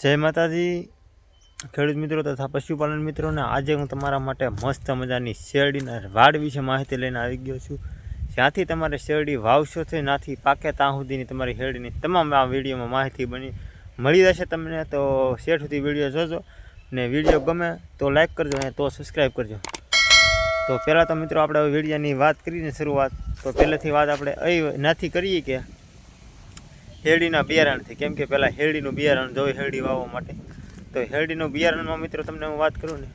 જય માતાજી. ખેડૂત મિત્રો તથા પશુપાલન મિત્રોને આજે હું તમારા માટે મસ્ત મજાની શેરડીના વાડ વિશે માહિતી લઈને આવી ગયો છું. જ્યાંથી તમારે શેરડી વાવશો છે નાથી પાકે ત્યાં સુધીની તમારી શેરડીની તમામ આ વિડીયોમાં માહિતી બની મળી જશે તમને. તો શેઠ સુધી વીડિયો જોજો ને વીડિયો ગમે તો લાઈક કરજો અને તો સબસ્ક્રાઈબ કરજો. તો પહેલાં તો મિત્રો આપણે વિડીયોની વાત કરીને શરૂઆત. તો પહેલેથી વાત આપણે એ નાથી કરીએ કે હેરડીના બિયારણથી. કેમ કે પહેલાં હેરડીનું બિયારણ જોઈએ હેરડી વાવવા માટે. તો હેરડીનું બિયારણમાં મિત્રો તમને હું વાત કરું ને,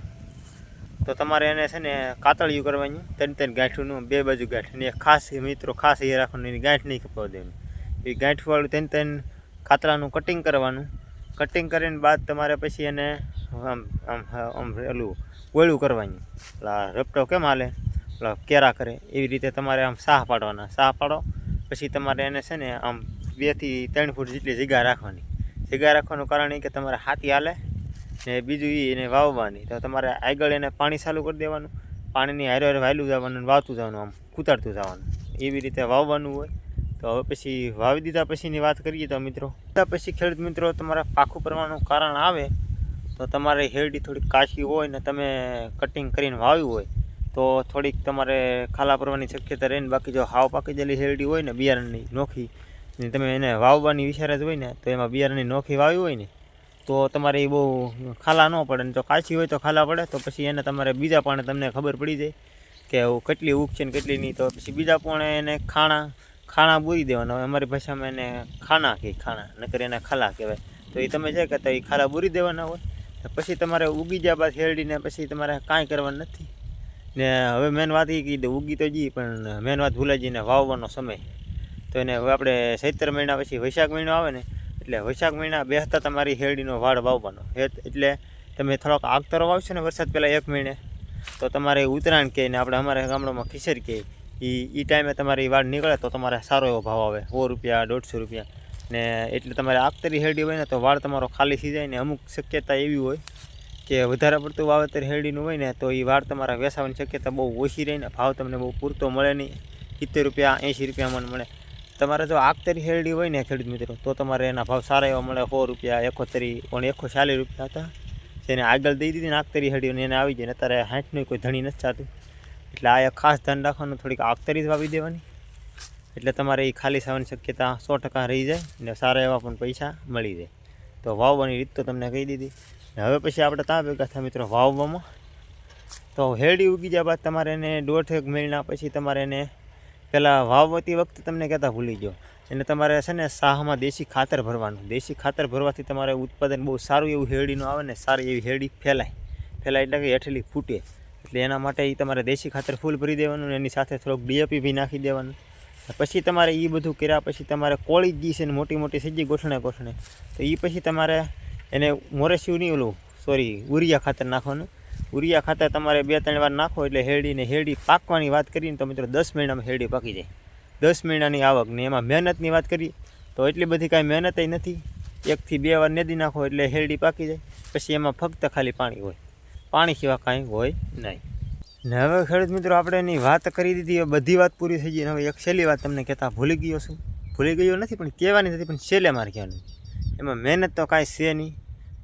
તો તમારે એને છે ને કાતળિયું કરવાની, ત્રણ ત્રણ ગાંઠનું, બે બાજુ ગાંઠ અને ખાસ મિત્રો ખાસ એ રાખવાનું, એની ગાંઠ નહીં કપાવ દેવાની. એ ગાંઠવાળું ત્રણ ત્રણ કાતરાનું કટિંગ કરવાનું. કટિંગ કરીને બાદ તમારે પછી એને આમ આમ આમ પેલું ગોળું કરવાની. પેલા રપટો કેમ હાલે? પેલા કેરા કરે. એવી રીતે તમારે આમ સાહ પાડવાના. સાહ પાડો, પછી તમારે એને છે ને આમ બેથી ત્રણ ફૂટ જેટલી જગ્યા રાખવાની. જગ્યા રાખવાનું કારણ એ કે તમારે હાથી હાલે ને બીજું એ એને વાવવાની. તો તમારે આગળ એને પાણી ચાલુ કરી દેવાનું, પાણીની હારે હારે વાયલું જવાનું વાવતું જવાનું આમ કૂતાડતું જવાનું. એવી રીતે વાવવાનું હોય. તો હવે પછી વાવી દીધા પછીની વાત કરીએ તો મિત્રો. દીધા પછી ખેડૂત મિત્રો, તમારે પાખું પરવાનું કારણ આવે તો તમારે હેરડી થોડીક કાચી હોય ને તમે કટિંગ કરીને વાવ્યું હોય તો થોડીક તમારે ખાલા પડવાની શક્યતા રહે ને બાકી જો હાવ પાકી જેલી હેરડી હોય ને બિયારણની નોખી ને તમે એને વાવવાની વિચાર જ હોય ને, તો એમાં બિયારણની નોખી વાવી હોય ને, તો તમારે એ બહુ ખાલા ન પડે. ને જો કાચી હોય તો ખાલા પડે, તો પછી એને તમારે બીજા પાણે તમને ખબર પડી જાય કે કેટલી છે ને કેટલી નહીં. તો પછી બીજા પાણે એને ખાણા ખાણા બોરી દેવાના હોય. અમારી ભાષામાં એને ખાના કહે ખાણા, નકર એને ખાલા કહેવાય. તો એ તમે છે કે તો એ ખાલા બોરી દેવાના હોય. પછી તમારે ઉગી ગયા બાદ હેરડીને પછી તમારે કાંઈ કરવાનું નથી. ને હવે મેન વાત એ કીધું, ઉગી તો જી, પણ મેન વાત ભૂલાઈ જઈને વાવવાનો સમય. તો એને હવે આપણે ચૈત્ર મહિના પછી વૈશાખ મહિનો આવે ને, એટલે વૈશાખ મહિના બેસતા તમારી હેરડીનો વાડ વાવવાનો. એટલે તમે થોડોક આગતરો વાવશો ને વરસાદ પહેલાં એક મહિને, તો તમારે ઉત્તરાયણ કહે ને આપણે અમારા ગામડામાં ખીસર કહે એ એ ટાઈમે તમારી વાડ નીકળે તો તમારે સારો એવો ભાવ આવે, સો રૂપિયા, દોઢસો રૂપિયા. ને એટલે તમારે આગતરી હેરડી હોય ને તો વાળ તમારો ખાલી થઈ જાય ને અમુક શક્યતા એવી હોય કે વધારે પડતું વાવેતર હેરડીનું હોય ને તો એ વાળ તમારા વેસાવાની શક્યતા બહુ ઓછી રહી ને ભાવ તમને બહુ પૂરતો મળે નહીં. સિત્તેર રૂપિયા, એંશી રૂપિયા મને મળે. તમારે જો આગતરી હેરડી હોય ને ખેડૂત મિત્રો, તો તમારે એના ભાવ સારા એવા મળે, સો રૂપિયા, એકોતરી પણ એકસો ચાલીસ રૂપિયા હતા. જેને આગળ દઈ દીધી ને આગતરી હેરડીઓને એને આવી જાય ને અત્યારે હાંઠનું કોઈ ધણી નથી ચાતું એટલે આ ખાસ ધ્યાન રાખવાનું, થોડીક આગતરી જ વાવી દેવાની. એટલે તમારે એ ખાલી થવાની શક્યતા સો ટકા રહી જાય ને સારા એવા પણ પૈસા મળી જાય. તો વાવવાની રીત તો તમને કહી દીધી. ને હવે પછી આપણે ત્યાં ભેગા થયા મિત્રો વાવવામાં. તો હેરડી ઉગી જાય બાદ તમારે એને દોઢ એક મહિના પછી તમારે એને પહેલાં વાવતી વખતે તમને કહેતા ભૂલી ગયો. એને તમારે છે ને સાહમાં દેશી ખાતર ભરવાનું. દેશી ખાતર ભરવાથી તમારે ઉત્પાદન બહુ સારું એવું હેરડીનું આવે ને સારી એવી હેરડી ફેલાય. ફેલાય એટલે કે હેઠેલી ફૂટે. એટલે એના માટે એ તમારે દેશી ખાતર ફૂલ ભરી દેવાનું એની સાથે થોડોક ડીએપી બી નાખી દેવાનું. પછી તમારે એ બધું કર્યા પછી તમારે કોળી ગઈ છે ને મોટી મોટી સજી ગોઠણે ગોઠણે. તો એ પછી તમારે એને મોરેસ્યું નહીં ઓલું, સોરી ઉરિયા ખાતર નાખવાનું. ઉરિયા ખાતર તમારે બે, ત્રણ વાર નાખો એટલે હેરડીને હેરડી પાકવાની વાત કરીને તો મિત્રો દસ મહિનામાં હેડી પાકી જાય. દસ મહિનાની આવક ને એમાં મહેનતની વાત કરીએ તો એટલી બધી કાંઈ મહેનત નથી. એકથી બે વાર નેદી નાખો એટલે હેરડી પાકી જાય. પછી એમાં ફક્ત ખાલી પાણી હોય. પાણી સિવાય કાંઈ હોય નહીં. ને હવે ખેડૂત મિત્રો, આપણે એની વાત કરી દીધી, હવે બધી વાત પૂરી થઈ ગઈ હવે એક છેલ્લી વાત તમને કહેતા ભૂલી ગયો છું. ભૂલી ગયો નથી, પણ કહેવાની નથી, પણ છેલ્લે મારે કહેવાની. એમાં મહેનત તો કાંઈ છે નહીં.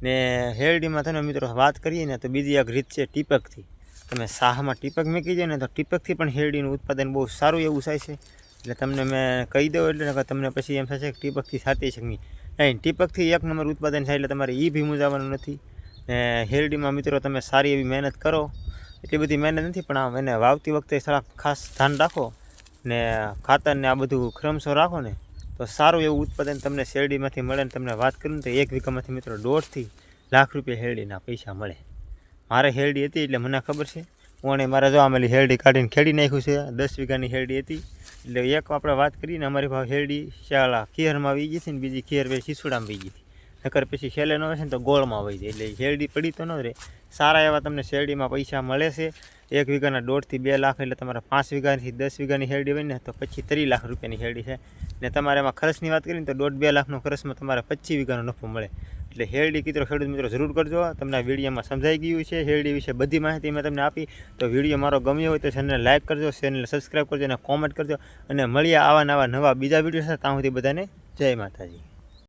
ને હેરડીમાં તમે મિત્રો, વાત કરીએ ને તો બીજી એક રીત છે ટીપકથી. તમે સાહમાં ટીપક મૂકી જાય ને તો ટીપકથી પણ હેરડીનું ઉત્પાદન બહુ સારું એવું થાય છે. એટલે તમને મેં કહી દઉં એટલે તમને પછી એમ થશે કે ટીપકથી સાચી છે નહીં. ટીપકથી એક નંબર ઉત્પાદન થાય એટલે તમારે એ ભી મૂજાવાનું નથી. ને હેરડીમાં મિત્રો તમે સારી એવી મહેનત કરો. એટલી બધી મહેનત નથી, પણ આમ એને વાવતી વખતે થોડાક ખાસ ધ્યાન રાખો. ને ખાતરને આ બધું ક્રમશો રાખો ને. તો સારું એવું ઉત્પાદન તમને શેરડીમાંથી મળે ને તમને વાત કરું ને તો એક વીઘામાંથી મિત્રો દોઢથી લાખ રૂપિયા હેરડીના પૈસા મળે. મારે હેરડી હતી એટલે મને ખબર છે. હું મારે જો આમેલી હેરડી કાઢીને ખેડી નાખ્યું છે. દસ વીઘાની હેરડી હતી. એટલે એક આપણે વાત કરીને અમારી ભાવ હેરડી શાળા ખીયરમાં વી ગઈ હતી ને બીજી ખીયર બે શીસુડામાં વી ગઈ હતી. નકર પછી છેલ્લે ન હોય ને તો ગોળમાં વહી જાય. એટલે શેરડી પડી તો ન રહે. સારા એવા તમને શેરડીમાં પૈસા મળે છે. એક વીઘાના દોઢથી બે લાખ એટલે તમારે પાંચ વીઘાથી દસ વીઘાની શેરડી હોય ને તો પછી ત્રીસ લાખ રૂપિયાની શેરડી છે. ને તમારે એમાં ખર્ચની વાત કરીને તો દોઢ બે લાખનો ખર્ચમાં તમારે પચીસ વીઘાનો નફો મળે. એટલે હેરડી કીધો ખેડૂત મિત્રો જરૂર કરજો. તમને આ વિડીયોમાં સમજાઈ ગયું છે. હેરડી વિશે બધી માહિતી મેં તમને આપી. તો વીડિયો મારો ગમ્યો હોય તો ચેનલને લાઇક કરજો ચેનલને સબસ્ક્રાઈબ કરજો અને કોમેન્ટ કરજો. અને મળીએ આવા નવા નવા બીજા વીડિયો સાથે. ત્યાં સુધી બધાને જય માતાજી.